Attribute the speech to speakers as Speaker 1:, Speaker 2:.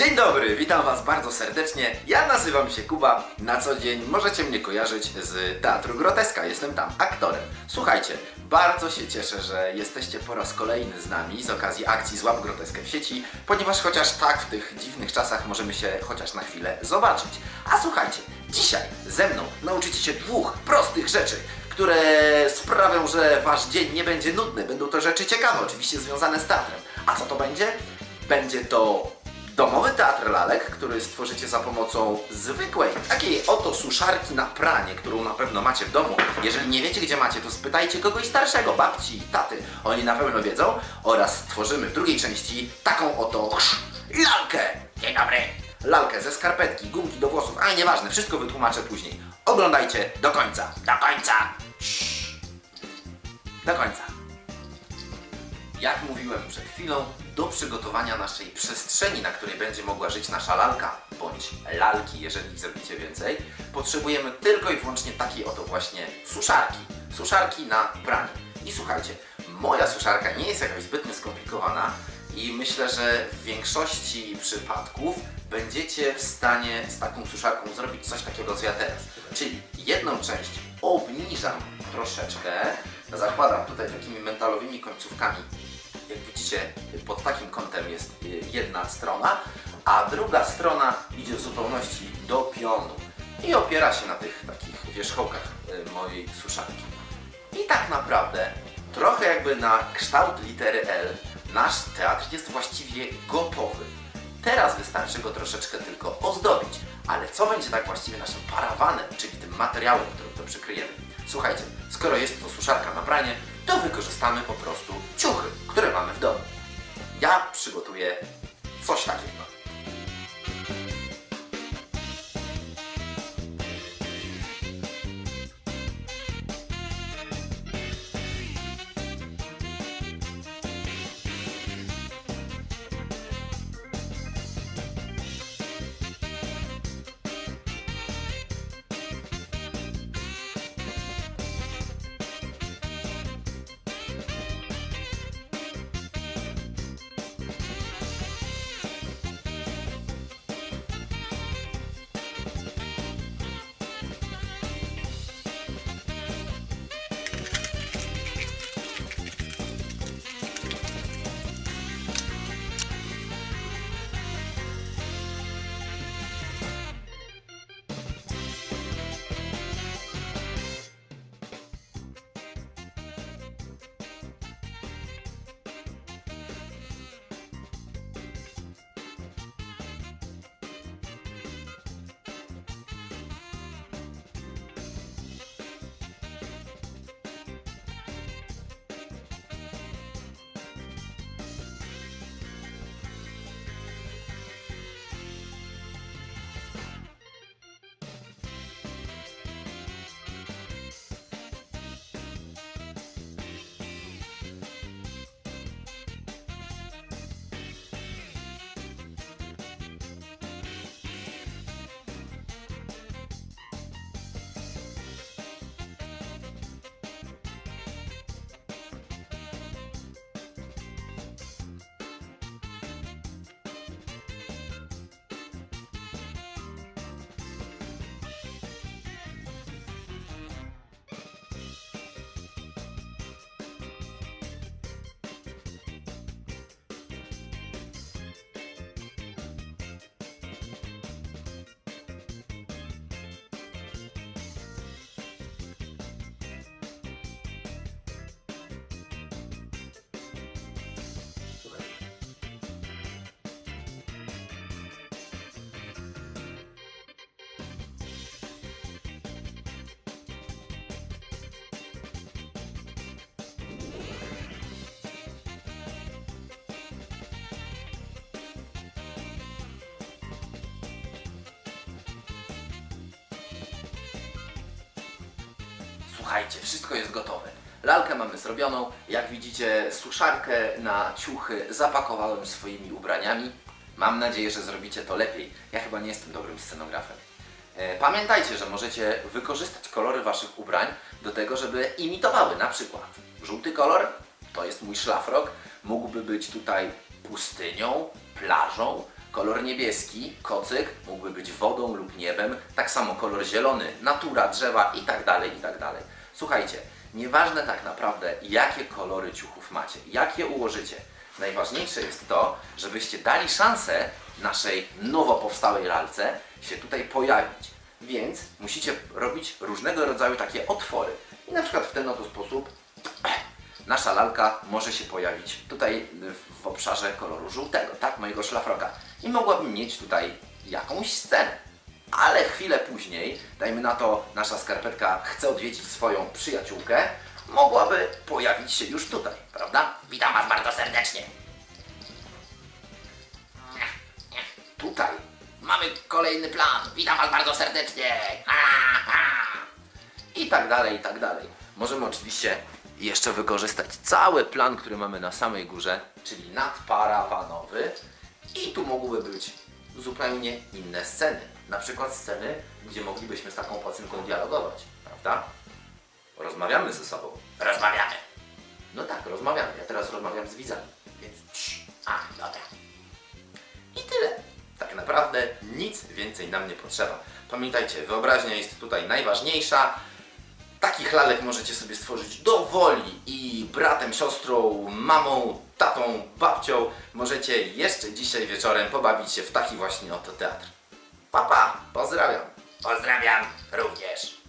Speaker 1: Dzień dobry, witam Was bardzo serdecznie. Ja nazywam się Kuba. Na co dzień możecie mnie kojarzyć z Teatru Groteska. Jestem tam aktorem. Słuchajcie, bardzo się cieszę, że jesteście po raz kolejny z nami z okazji akcji Złap Groteskę w sieci, ponieważ chociaż tak w tych dziwnych czasach możemy się chociaż na chwilę zobaczyć. A słuchajcie, dzisiaj ze mną nauczycie się dwóch prostych rzeczy, które sprawią, że Wasz dzień nie będzie nudny. Będą to rzeczy ciekawe, oczywiście związane z teatrem. A co to będzie? Będzie to domowy teatr lalek, który stworzycie za pomocą zwykłej, takiej oto suszarki na pranie, którą na pewno macie w domu. Jeżeli nie wiecie, gdzie macie, to spytajcie kogoś starszego, babci, taty. Oni na pewno wiedzą. Oraz stworzymy w drugiej części taką oto lalkę. Dzień dobry. Lalkę ze skarpetki, gumki do włosów, ale nieważne, wszystko wytłumaczę później. Oglądajcie do końca. Do końca. Do końca. Jak mówiłem przed chwilą, do przygotowania naszej przestrzeni, na której będzie mogła żyć nasza lalka, bądź lalki, jeżeli zrobicie więcej, potrzebujemy tylko i wyłącznie takiej oto właśnie suszarki. Suszarki na pranie. I słuchajcie, moja suszarka nie jest jakaś zbytnio skomplikowana i myślę, że w większości przypadków będziecie w stanie z taką suszarką zrobić coś takiego, co ja teraz. Czyli jedną część obniżam troszeczkę, zakładam tutaj takimi metalowymi końcówkami jak widzicie, pod takim kątem jest y, jedna strona, a druga strona idzie w zupełności do pionu i opiera się na tych takich wierzchołkach y, mojej suszarki. I tak naprawdę, trochę jakby na kształt litery L, nasz teatr jest właściwie gotowy. Teraz wystarczy go troszeczkę tylko ozdobić, ale co będzie tak właściwie naszym parawanem, czyli tym materiałem, którym to przykryjemy? Słuchajcie, skoro jest to suszarka na pranie, to wykorzystamy po prostu ciuchy, które mamy w domu. Ja przygotuję coś takiego. Słuchajcie, wszystko jest gotowe. Lalkę mamy zrobioną. Jak widzicie, suszarkę na ciuchy zapakowałem swoimi ubraniami. Mam nadzieję, że zrobicie to lepiej. Ja chyba nie jestem dobrym scenografem. E, Pamiętajcie, że możecie wykorzystać kolory waszych ubrań do tego, żeby imitowały na przykład żółty kolor, to jest mój szlafrok, mógłby być tutaj pustynią, plażą, Kolor niebieski, kocyk, mógłby być wodą lub niebem, tak samo kolor zielony, natura, drzewa i tak dalej, i tak. Słuchajcie, nieważne tak naprawdę, jakie kolory ciuchów macie, jak je ułożycie. Najważniejsze jest to, żebyście dali szansę naszej nowo powstałej lalce się tutaj pojawić. Więc musicie robić różnego rodzaju takie otwory. I na przykład w ten oto sposób nasza lalka może się pojawić tutaj w obszarze koloru żółtego, tak, mojego szlafroka. I mogłabym mieć tutaj jakąś scenę. Ale chwilę później, dajmy na to, nasza skarpetka chce odwiedzić swoją przyjaciółkę, mogłaby pojawić się już tutaj, prawda?
Speaker 2: Witam Was bardzo serdecznie.
Speaker 1: Tutaj.
Speaker 2: Mamy kolejny plan. Witam Was bardzo serdecznie.
Speaker 1: I tak dalej, i tak dalej. Możemy oczywiście jeszcze wykorzystać cały plan, który mamy na samej górze, czyli nadparawanowy. I tu mogłyby być zupełnie inne sceny. Na przykład sceny, gdzie moglibyśmy z taką pacynką dialogować, prawda? Rozmawiamy ze sobą.
Speaker 2: Rozmawiamy.
Speaker 1: No tak, rozmawiamy. Ja teraz rozmawiam z widzami, więc.
Speaker 2: A, dobra.
Speaker 1: I tyle. Tak naprawdę nic więcej nam nie potrzeba. Pamiętajcie, wyobraźnia jest tutaj najważniejsza. Takich lalek możecie sobie stworzyć do woli i bratem, siostrą, mamą, tatą, babcią możecie jeszcze dzisiaj wieczorem pobawić się w taki właśnie oto teatr. Papa, pozdrawiam.
Speaker 2: Pozdrawiam również.